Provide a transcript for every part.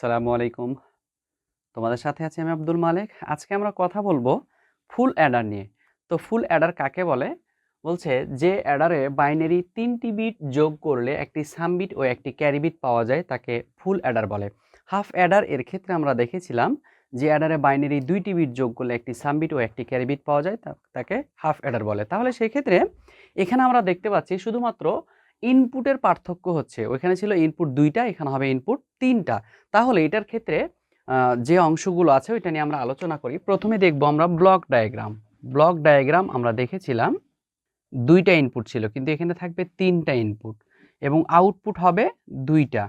আসসালামু আলাইকুম। তোমাদের সাথে আছি আমি আব্দুল মালিক। আজকে আমরা কথা বলব ফুল অ্যাডার নিয়ে। তো ফুল অ্যাডার কাকে বলে? বলছে যে অ্যাডারে বাইনারি তিনটি বিট যোগ করলে একটি সাম বিট ও একটি ক্যারিবিট পাওয়া যায়, তাকে ফুল অ্যাডার বলে। হাফ অ্যাডার এর ক্ষেত্রে আমরা দেখেছিলাম যে অ্যাডারে বাইনারি দুইটি বিট যোগ করলে একটি সাম বিট ও একটি ক্যারিবিট পাওয়া যায় তাকে হাফ অ্যাডার বলে। তাহলে সেই ক্ষেত্রে এখানে আমরা দেখতে পাচ্ছি শুধুমাত্র ইনপুটের পার্থক্য হচ্ছে, ওইখানে ছিল ইনপুট দুইটা, এখানে হবে ইনপুট তিনটা। তাহলে এটার ক্ষেত্রে যে অংশগুলো আছে, ওইটা নিয়ে আমরা আলোচনা করি। প্রথমে দেখব আমরা ব্লক ডায়াগ্রাম ব্লক ডায়াগ্রাম আমরা দেখেছিলাম, দুইটা ইনপুট ছিল, কিন্তু এখানে থাকবে তিনটা ইনপুট এবং আউটপুট হবে দুইটা।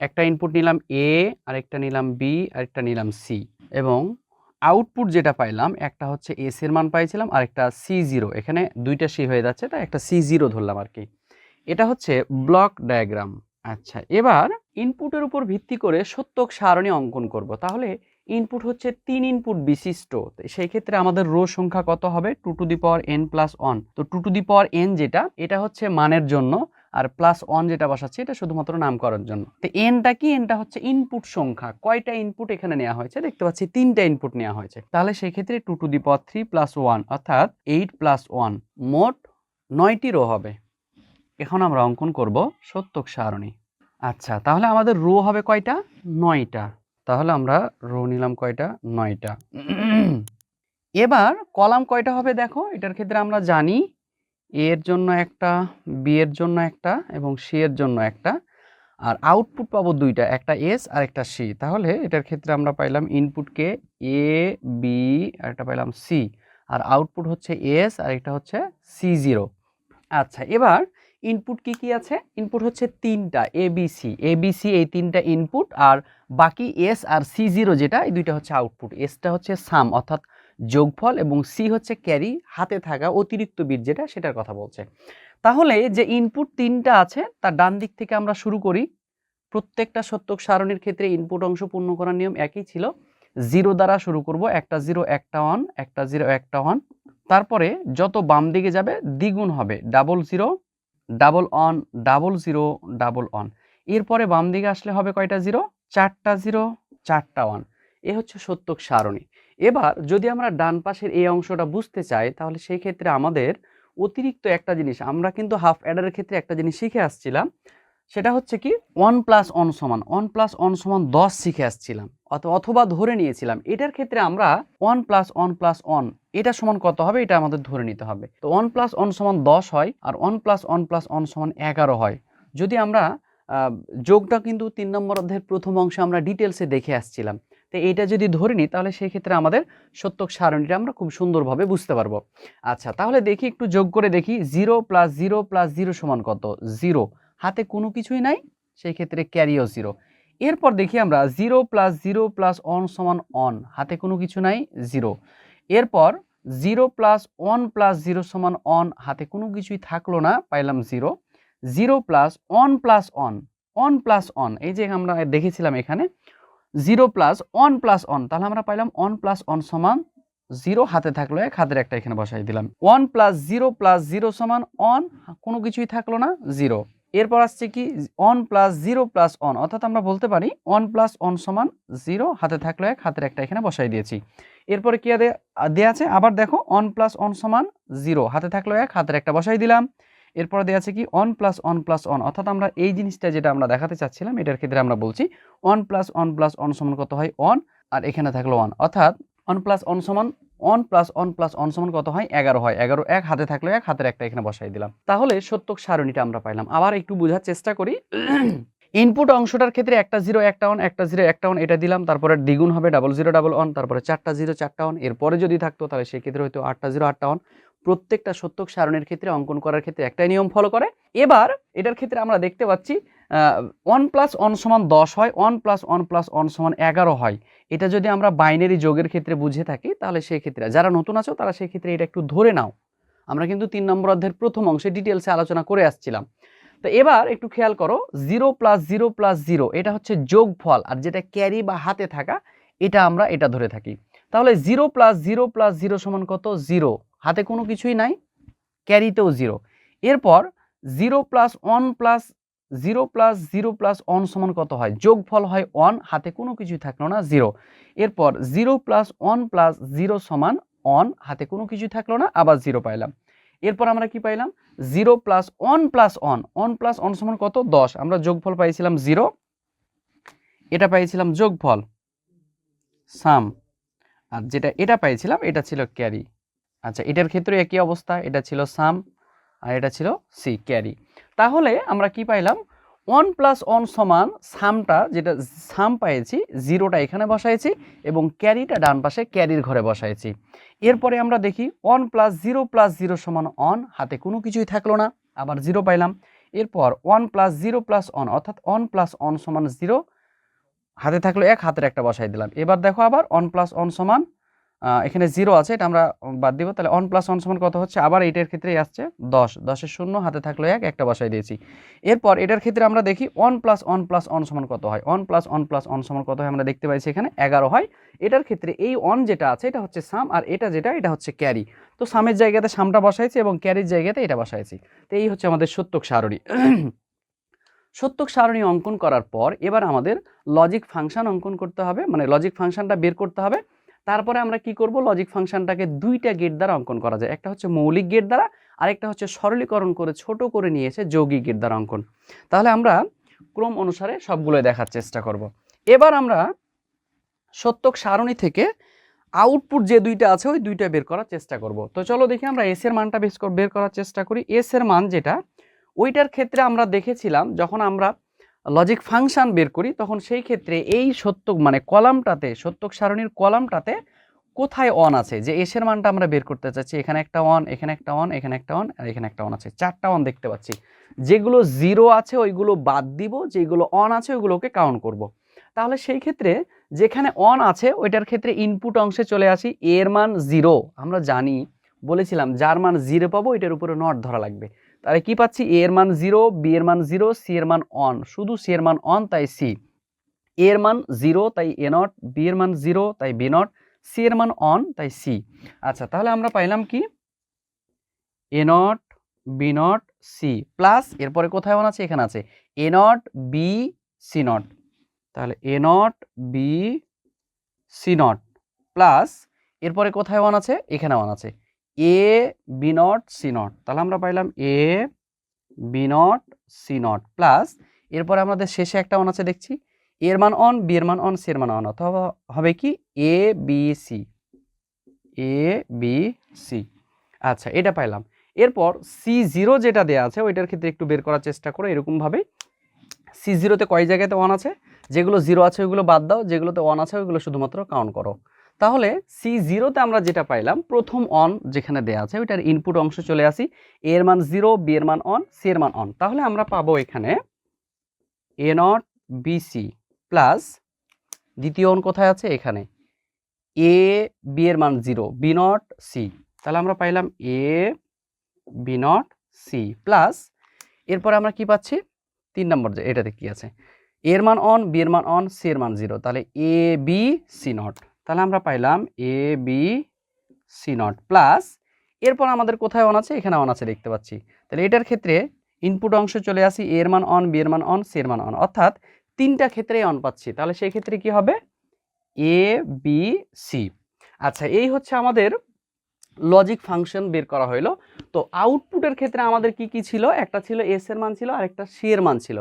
একটা ইনপুট নিলাম এ আরেকটা নিলাম বি আরেকটা নিলাম সি এবং আউটপুট যেটা পাইলাম, একটা হচ্ছে এস এর মান পাইছিলাম আর একটা সি জিরো এখানে দুইটা সি হয়ে যাচ্ছে, তাই একটা সি জিরো ধরলাম আর কি। এটা হচ্ছে ব্লক ডায়াগ্রাম আচ্ছা এবার ইনপুটের উপর ভিত্তি করে সত্যক সারণী অঙ্কন করব। তাহলে ইনপুট হচ্ছে তিন ইনপুট বিশিষ্ট। সেই ক্ষেত্রে আমাদের রো সংখ্যা কত হবে? Two two the power n plus one তো two two the power n যেটা, এটা হচ্ছে মানের জন্য, আর প্লাস ওয়ান যেটা বসাচ্ছি, এটা শুধুমাত্র নামকরণের জন্য। তো এনটা কি? এনটা হচ্ছে ইনপুট সংখ্যা। কয়টা ইনপুট এখানে নেওয়া হয়েছে? দেখতে পাচ্ছি তিনটা ইনপুট নেওয়া হয়েছে। তাহলে সেই ক্ষেত্রে two two the power three plus one অর্থাৎ এইট প্লাস ওয়ান মোট নয়টি রো হবে। এখন আমরা অঙ্কন করব সত্যক সারণী। আচ্ছা তাহলে আমাদের রো হবে কয়টা? নয়টা। তাহলে আমরা রো নিলাম কয়টা? নয়টা। এবার কলাম কয়টা হবে দেখো? এটার ক্ষেত্রে আমরা জানি এর জন্য একটা, বি এর জন্য একটা এবং সি এর জন্য একটা। আর আউটপুট পাবো দুইটা, একটা এস আর একটা সি তাহলে এটার ক্ষেত্রে আমরা পাইলাম ইনপুটকে এ বি আর একটা পাইলাম সি আর আউটপুট হচ্ছে এস আর একটা হচ্ছে সি জিরো আচ্ছা এবার ইনপুট কি কি আছে? ইনপুট হচ্ছে তিনটা A B C A B C এই তিনটা ইনপুট আর বাকি এস আর সি জিরো যেটা, এই দুইটা হচ্ছে আউটপুট এসটা হচ্ছে সাম অর্থাৎ যোগফল এবং সি হচ্ছে ক্যারি হাতে থাকা অতিরিক্ত বিট যেটা, সেটার কথা বলছে। তাহলে যে ইনপুট তিনটা আছে, তার ডান দিক থেকে আমরা শুরু করি। প্রত্যেকটা সত্যক সারণীর ক্ষেত্রে ইনপুট অংশ পূর্ণ করার নিয়ম একই ছিল। জিরো দ্বারা শুরু করব, একটা জিরো একটা ওয়ান একটা জিরো একটা ওয়ান তারপরে যত বাম দিকে যাবে, দ্বিগুণ হবে double zero double one double zero double one এরপরে বাম দিকে আসলে হবে কয়টা জিরো চারটা জিরো চারটা ওয়ান এ হচ্ছে সত্যক সারণী। এবার যদি আমরা ডান পাশের এই অংশটা বুঝতে চাই, তাহলে সেই ক্ষেত্রে আমাদের অতিরিক্ত একটা জিনিস, আমরা কিন্তু হাফ অ্যাডারের ক্ষেত্রে একটা জিনিস শিখে আসছিলাম, সেটা হচ্ছে কি ওয়ান প্লাস অন সমান ওয়ান প্লাস অন সমান দশ শিখে আসছিলাম অথ- অথবা ধরে নিয়েছিলাম। এটার ক্ষেত্রে আমরা one plus one plus one এটা সমান কত হবে? এটা আমাদের ধরে নিতে হবে। তো ওয়ান প্লাস ওয়ান সমান দশ হয় আর one plus one plus one সমান এগারো হয়। যদি আমরা যোগটা কিন্তু তিন নম্বর অধ্যায়ের প্রথম অংশে আমরা ডিটেলসে দেখে আসছিলাম। তো এইটা যদি ধরে নিই, তাহলে সেই ক্ষেত্রে আমাদের সত্যক সারণীটা আমরা খুব সুন্দরভাবে বুঝতে পারব। আচ্ছা তাহলে দেখি, একটু যোগ করে দেখি। Zero plus zero plus zero সমান কত? জিরো হাতে কোনো কিছুই নাই সেই ক্ষেত্রে ক্যারিও জিরো এরপর দেখি আমরা zero plus zero plus one সমান অন হাতে কোনো কিছু নাই জিরো এরপর zero plus one plus zero সমান অন হাতে কোনো কিছুই থাকল না, পাইলাম zero. Zero plus one plus one one plus one এই যে আমরা দেখেছিলাম এখানে, zero plus one plus one তাহলে আমরা পাইলাম ওয়ান প্লাস অন সমান জিরো, হাতে থাকল এক, হাতের একটা এখানে বসাই দিলাম। One plus zero plus zero সমান অন কোনো কিছুই থাকল না, জিরো। এরপর আসছে কি one plus zero plus one অর্থাৎ আমরা বলতে পারি ওয়ান প্লাস অন সমান জিরো হাতে থাকল এক, হাতের একটা এখানে বসাই দিয়েছি। এরপরে কি দেওয়া আছে? আবার দেখো অন প্লাস অন সমান জিরো হাতে থাকল এক, হাতের একটা বসাই দিলাম। এরপরে দেওয়া আছে কি one plus one plus one অর্থাৎ আমরা এই জিনিসটা যেটা আমরা দেখাতে চাচ্ছিলাম, এটার ক্ষেত্রে আমরা বলছি one plus one plus one সমান কত হয়? অন আর এখানে থাকল ওয়ান অর্থাৎ অন প্লাস অন সমান one plus one plus one সমান কত হয়? এগারো হয়। এগারো এক, হাতে থাকল এক, হাতের একটা এখানে বসাই দিলাম। তাহলে সত্যক সারণীটা আমরা পাইলাম। আবার একটু বোঝার চেষ্টা করি। ইনপুট অংশটার ক্ষেত্রে একটা জিরো একটা ওয়ান একটা জিরো একটা ওয়ান এটা দিলাম। তারপরে দ্বিগুণ হবে ডাবল জিরো ডাবল ওয়ান তারপরে চারটা জিরো চারটা ওয়ান এরপরে যদি থাকতো, তাহলে সেই ক্ষেত্রে হয়তো আটটা জিরো আটটা ওয়ান প্রত্যেকটা সত্যক সারণের ক্ষেত্রে অঙ্কন করার ক্ষেত্রে একটাই নিয়ম ফলো করে। এবার এটার ক্ষেত্রে আমরা দেখতে পাচ্ছি ওয়ান প্লাস ওয়ান সমান দশ হয় one plus one plus one সমান এগারো হয়। এটা যদি আমরা বাইনারি যোগের ক্ষেত্রে বুঝে থাকি, তাহলে সেই ক্ষেত্রে, যারা নতুন আছো, তারা সেই ক্ষেত্রে এটা একটু ধরে নাও। আমরা কিন্তু তিন নম্বর অধ্যায়ের প্রথম অংশে ডিটেলসে আলোচনা করে আসছিলাম। তো এবার একটু খেয়াল করো zero plus zero plus zero এটা হচ্ছে যোগফল, আর যেটা ক্যারি বা হাতে থাকা, এটা আমরা এটা ধরে থাকি। তাহলে zero plus zero plus zero সমান কত? জিরো হাতে কোনো কিছুই নাই ক্যারিতেও জিরো এরপর zero plus one plus zero plus zero plus one সমান কত হয়? যোগফল হয় ওয়ান, হাতে কোনো কিছুই থাকল না, জিরো। এরপর zero plus one plus zero সমান অন হাতে কোনো কিছুই থাকল না, আবার জিরো পাইলাম। এরপর আমরা কি পাইলাম? Zero plus one plus one one plus one সমান কত? দশ। আমরা যোগফল পাইছিলাম জিরো। এটা পাইছিলাম যোগফল সাম। আর যেটা এটা পাইছিলাম, এটা ছিল ক্যারি। আচ্ছা এটার ক্ষেত্রে একই অবস্থা, এটা ছিল সাম। আর এটা ছিল সি ক্যারি তাহলে আমরা কি পাইলাম? ওয়ান প্লাস ওয়ান সমান সামটা যেটা সাম পাইছি জিরোটা এখানে বসাইছি এবং ক্যারিটা ডান পাশে ক্যারির ঘরে বসাইছি। এরপরে আমরা দেখি one plus zero plus zero সমান অন হাতে কোনো কিছুই থাকল না, আবার জিরো পাইলাম। এরপর one plus zero plus one অর্থাৎ ওয়ান প্লাস অন সমান জিরো হাতে থাকল এক, হাতের একটা বসাই দিলাম। এবার দেখো আবার ওয়ান প্লাস ওয়ান সমান এখানে জিরো আছে, এটা আমরা বাদ দিব। তাহলে ওয়ান প্লাস ওয়ান সমান কত হচ্ছে? আবার এইটার ক্ষেত্রে আসছে দশ। দশের শূন্য, হাতে থাকল এক, একটা বসাই দিয়েছি। এরপর এটার ক্ষেত্রে আমরা দেখি one plus one plus one সমান কত হয়? One plus one plus one সমান কত হয়? আমরা দেখতে পাইছি এখানে এগারো হয়। এটার ক্ষেত্রে এই ওয়ান যেটা আছে, এটা হচ্ছে সাম আর এটা যেটা, এটা হচ্ছে ক্যারি তো সামের জায়গাতে সামটা বসাইছি এবং ক্যারির জায়গাতে এটা বসাইছি। তো এই হচ্ছে আমাদের সত্যক সারণী। সত্যক সারণী অঙ্কন করার পর এবার আমাদের লজিক ফাংশন অঙ্কন করতে হবে। মানে লজিক ফাংশনটা বের করতে হবে। তারপরে আমরা কি করব? লজিক ফাংশনটাকে দুইটা গেট দ্বারা অঙ্কন করা যায়। একটা হচ্ছে মৌলিক গেট দ্বারা, আরেকটা হচ্ছে সরলীকরণ করে ছোট করে নিয়েছে যৌগিক গেট দ্বারা অঙ্কন। তাহলে আমরা ক্রম অনুসারে সবগুলো দেখার চেষ্টা করব। এবার আমরা সত্যক সারণী থেকে আউটপুট যে দুইটা আছে, ওই দুইটা বের করার চেষ্টা করব। তো চলো দেখি আমরা এস এর মানটা বের করার চেষ্টা করি। এস এর মান যেটা, ওইটার ক্ষেত্রে আমরা দেখেছিলাম, যখন আমরা লজিক ফাংশন বের করি, তখন সেই ক্ষেত্রে এই সত্যক মানে কলামটাতে, সত্যক সারণীর কলামটাতে কোথায় অন আছে? যে এসের মানটা আমরা বের করতে চাচ্ছি, এখানে একটা অন এখানে একটা অন এখানে একটা অন আর এখানে একটা অন আছে। চারটা অন দেখতে পাচ্ছি। যেগুলো জিরো আছে, ওইগুলো বাদ দিব, যেগুলো অন আছে, ওইগুলোকে কাউন্ট করব। তাহলে সেই ক্ষেত্রে যেখানে অন আছে, ওইটার ক্ষেত্রে ইনপুট অংশে চলে আসি এর মান জিরো আমরা জানি, বলেছিলাম, যার মান জিরো পাবো এটার উপরে নট ধরা লাগবে। তাহলে কি পাচ্ছি? এ এর মান জিরো বি এর মান জিরো সি এর মান অন শুধু সি এর মান অন তাই সি এ এর মান জিরো তাই এ নট বি এর মান জিরো তাই বি নট সি এর মান অন তাই সি আচ্ছা তাহলে আমরা পাইলাম কি? A not B not C plus এরপরে কোথায় অন আছে? এখানে আছে। A not B C not তাহলে A not B C not plus এরপরে কোথায় অন আছে? এখানে অন আছে। A B not C not তাহলে আমরা পাইলাম A B not C not plus এরপরে আমাদের শেষে একটা অন আছে, দেখছি। এর মান অন বি এর মান অন সি এর মান অন অথবা হবে কি? A B C A B C আচ্ছা এটা পাইলাম। এরপর সি জিরো যেটা দেওয়া আছে, ওইটার ক্ষেত্রে একটু বের করার চেষ্টা করো এরকমভাবে। সি জিরোতে কয় জায়গাতে ওয়ান আছে? যেগুলো জিরো আছে, ওইগুলো বাদ দাও। যেগুলোতে ওয়ান আছে, ওইগুলো শুধুমাত্র কাউন্ট করো। তাহলে সি জিরোতে আমরা যেটা পাইলাম, প্রথম অন যেখানে দেওয়া আছে, ওইটার ইনপুট অংশ চলে আসি। এ এর মান জিরো বি এর মান অন সি এর মান অন তাহলে আমরা পাবো এখানে A not B C plus দ্বিতীয় অন কোথায় আছে? এখানে। এ বি এর মান জিরো বি নট সি তাহলে আমরা পাইলাম A B not C plus এরপরে আমরা কি পাচ্ছি? তিন নম্বর যে, এটাতে কি আছে? এর মান অন বি এর মান অন সি এর মান জিরো তাহলে এ বি সি নট তাহলে আমরা পাইলাম A B C not plus এরপর আমাদের কোথায় অন আছে? এখানে অন আছে দেখতে পাচ্ছি। তাহলে এটার ক্ষেত্রে ইনপুট অংশ চলে আসি এর মান অন বি এর মান অন সি এর মান অন অর্থাৎ তিনটা ক্ষেত্রেই অন পাচ্ছি। তাহলে সেই ক্ষেত্রে কি হবে? এ বি সি আচ্ছা এই হচ্ছে আমাদের লজিক ফাংশন বের করা হইল। তো আউটপুটের ক্ষেত্রে আমাদের কি কি ছিল? একটা ছিল এস এর মান ছিল আর একটা সি এর মান ছিল।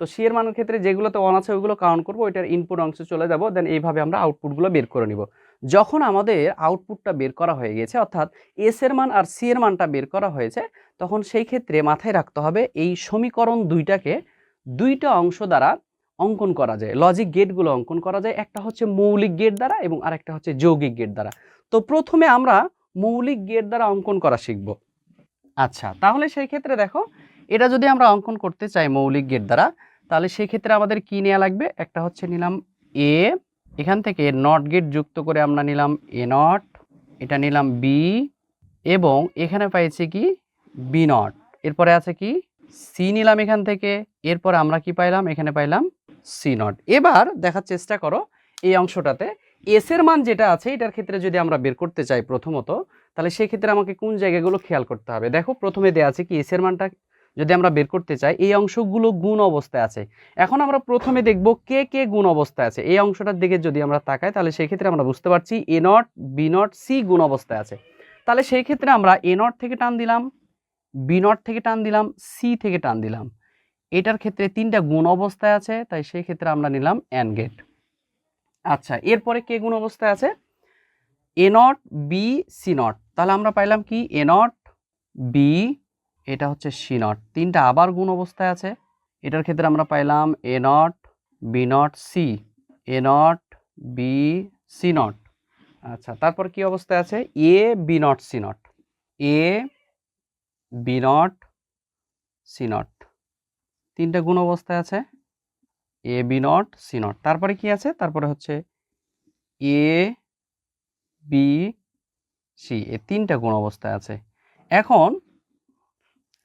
তো সি এর মানের ক্ষেত্রে যেগুলোতে অন আছে, ওইগুলো কাউন্ট করব, ওইটার ইনপুট অংশে চলে যাব দেন এইভাবে আমরা আউটপুটগুলো বের করে নিব। যখন আমাদের আউটপুটটা বের করা হয়ে গেছে, অর্থাৎ এস এর মান আর সি এর মানটা বের করা হয়েছে, তখন সেই ক্ষেত্রে মাথায় রাখতে হবে এই সমীকরণ দুইটাকে দুইটা অংশ দ্বারা অঙ্কন করা যায়। লজিক গেটগুলো অঙ্কন করা যায়, একটা হচ্ছে মৌলিক গেট দ্বারা এবং আরেকটা হচ্ছে যৌগিক গেট দ্বারা। তো প্রথমে আমরা মৌলিক গেট দ্বারা অঙ্কন করা শিখব। আচ্ছা তাহলে সেই ক্ষেত্রে দেখো এটা যদি আমরা অঙ্কন করতে চাই মৌলিক গেট দ্বারা, তাহলে সেই ক্ষেত্রে আমাদের কি নেওয়া লাগবে? একটা হচ্ছে নিলাম এ এখান থেকে নট গেট যুক্ত করে আমরা নিলাম এ নট এটা নিলাম বি এবং এখানে পাইছি কি? বি নট এরপরে আছে কি? সি নিলাম এখান থেকে, এরপর আমরা কি পাইলাম? এখানে পাইলাম সি নট এবার দেখার চেষ্টা করো এই অংশটাতে। এস এর মান যেটা আছে, এটার ক্ষেত্রে যদি আমরা বের করতে চাই প্রথমত, তাহলে সেই ক্ষেত্রে আমাকে কোন জায়গাগুলো খেয়াল করতে হবে? দেখো, প্রথমে দেওয়া আছে কি এস এর মানটা যদি আমরা বের করতে চাই, এই অংশগুলো গুণ অবস্থায় আছে। এখন আমরা প্রথমে দেখব কে কে গুণ অবস্থায় আছে। এই অংশটার দিকে যদি আমরা তাকাই, তাহলে সেই ক্ষেত্রে আমরা বুঝতে পারছি A not, B not, C গুণ অবস্থায় আছে। তাহলে সেই ক্ষেত্রে আমরা এ নট থেকে টান দিলাম, বি নট থেকে টান দিলাম, সি থেকে টান দিলাম। এটার ক্ষেত্রে তিনটা গুণ অবস্থায় আছে, তাই সেই ক্ষেত্রে আমরা নিলাম অ্যান গেট। আচ্ছা এরপরে কে গুণ অবস্থায় আছে? A not, B, C not. তাহলে আমরা পাইলাম কি? এ নট, বি এটা হচ্ছে সি নট। তিনটা আবার গুণ অবস্থায় আছে। এটার ক্ষেত্রে আমরা পাইলাম A not, B not, C. A not, B, C not. আচ্ছা তারপর কি অবস্থায় আছে? A, B not, C not. A, B not, C not. তিনটা গুণ অবস্থায় আছে। A, B not, C not. তারপরে কি আছে? তারপরে হচ্ছে এ, বি, সি। এ তিনটা গুণ অবস্থায় আছে। এখন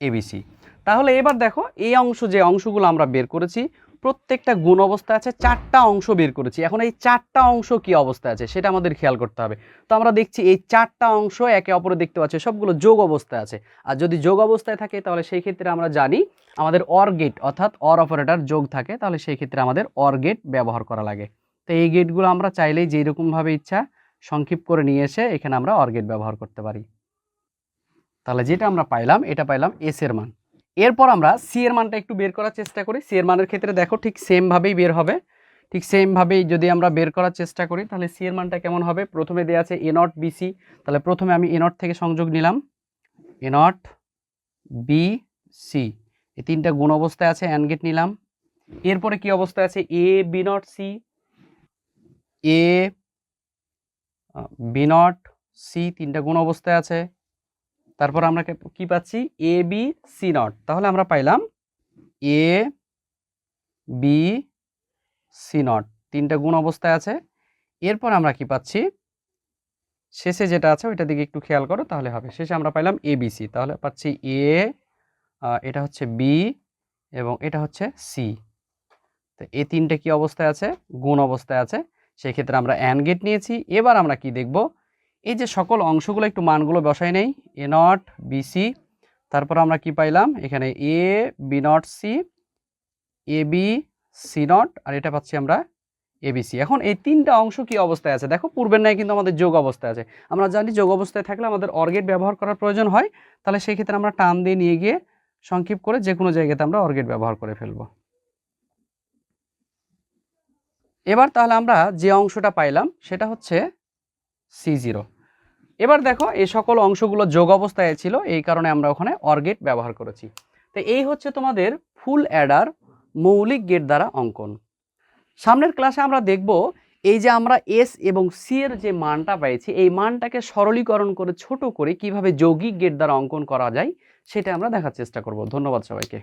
এবিসি তাহলে এবার দেখো, এই অংশ যে অংশগুলো আমরা বের করেছি, প্রত্যেকটা গুণ অবস্থা আছে, চারটা অংশ বের করেছি। এখন এই চারটা অংশ কি অবস্থায় আছে, সেটা আমাদের খেয়াল করতে হবে। তো আমরা দেখছি এই চারটা অংশ একে অপরে দেখতে পাচ্ছি, সবগুলো যোগ অবস্থায় আছে। আর যদি যোগ অবস্থায় থাকে, তাহলে সেই ক্ষেত্রে আমরা জানি আমাদের অর অর্থাৎ অর অপারেটর যোগ থাকে, তাহলে সেই ক্ষেত্রে আমাদের অর ব্যবহার করা লাগে। তো এই গেটগুলো আমরা চাইলেই যেই রকমভাবে ইচ্ছা সংক্ষিপ্ত করে নিয়ে এসে এখানে আমরা অর ব্যবহার করতে পারি। তাহলে যেটা আমরা পাইলাম, এটা পাইলাম এস এর মান। এরপর আমরা সি এর মানটা একটু বের করার চেষ্টা করি। সি এর মানের ক্ষেত্রে দেখো ঠিক সেমভাবেই বের হবে। ঠিক সেমভাবেই যদি আমরা বের করার চেষ্টা করি, তাহলে সি এর মানটা কেমন হবে? প্রথমে দেওয়া আছে এ নট বিসি তাহলে প্রথমে আমি এ নট থেকে সংযোগ নিলাম। এ নট বি সি এই তিনটা গুণ অবস্থায় আছে অ্যান্ড গেট নিলাম। এরপরে কি অবস্থায় আছে? A B not C A B not C তিনটা গুণ অবস্থায় আছে। তারপর আমরা কে- পাচ্ছি? এ বি সি নট তাহলে আমরা পাইলাম এ বি সি নট তিনটা গুণ অবস্থায় আছে। এরপর আমরা কি পাচ্ছি? শেষে যেটা আছে, ওইটা দিকে একটু খেয়াল করো, তাহলে হবে। শেষে আমরা পাইলাম এ বি সি তাহলে পাচ্ছি এ এটা হচ্ছে বি এবং এটা হচ্ছে সি তো এই তিনটে কি অবস্থায় আছে? গুণ অবস্থায় আছে। সেই ক্ষেত্রে আমরা অ্যান গেট নিয়েছি। এবার আমরা কি দেখব? এই যে সকল অংশগুলো একটু মানগুলো বসাই নেই এ নট বিসি তারপর আমরা কি পাইলাম? এখানে A B not C A B C not আর এটা পাচ্ছি আমরা এবিসি এখন এই তিনটা অংশ কি অবস্থায় আছে? দেখো, পূর্বের ন্যায় কিন্তু আমাদের যোগ অবস্থায় আছে। আমরা জানি যোগ অবস্থায় থাকলে আমাদের অর্গেট ব্যবহার করার প্রয়োজন হয়, তাহলে সেই ক্ষেত্রে আমরা টান দিয়ে নিয়ে গিয়ে সংক্ষিপ্ত করে যে কোনো জায়গাতে আমরা অর্গেট ব্যবহার করে ফেলব। এবার তাহলে আমরা যে অংশটা পাইলাম, সেটা হচ্ছে সি জিরো এবার দেখো, এই সকল অংশগুলো যোগ অবস্থায় ছিল, এই কারণে আমরা ওখানে অর্গেট ব্যবহার করেছি। তো এই হচ্ছে তোমাদের ফুল অ্যাডার মৌলিক গেট দ্বারা অঙ্কন। সামনের ক্লাসে আমরা দেখব, এই যে আমরা এস এবং সি এর যে মানটা পেয়েছি এই মানটাকে সরলীকরণ করে ছোট করে কীভাবে যৌগিক গেট দ্বারা অঙ্কন করা যায়, সেটা আমরা দেখার চেষ্টা করব। ধন্যবাদ সবাইকে।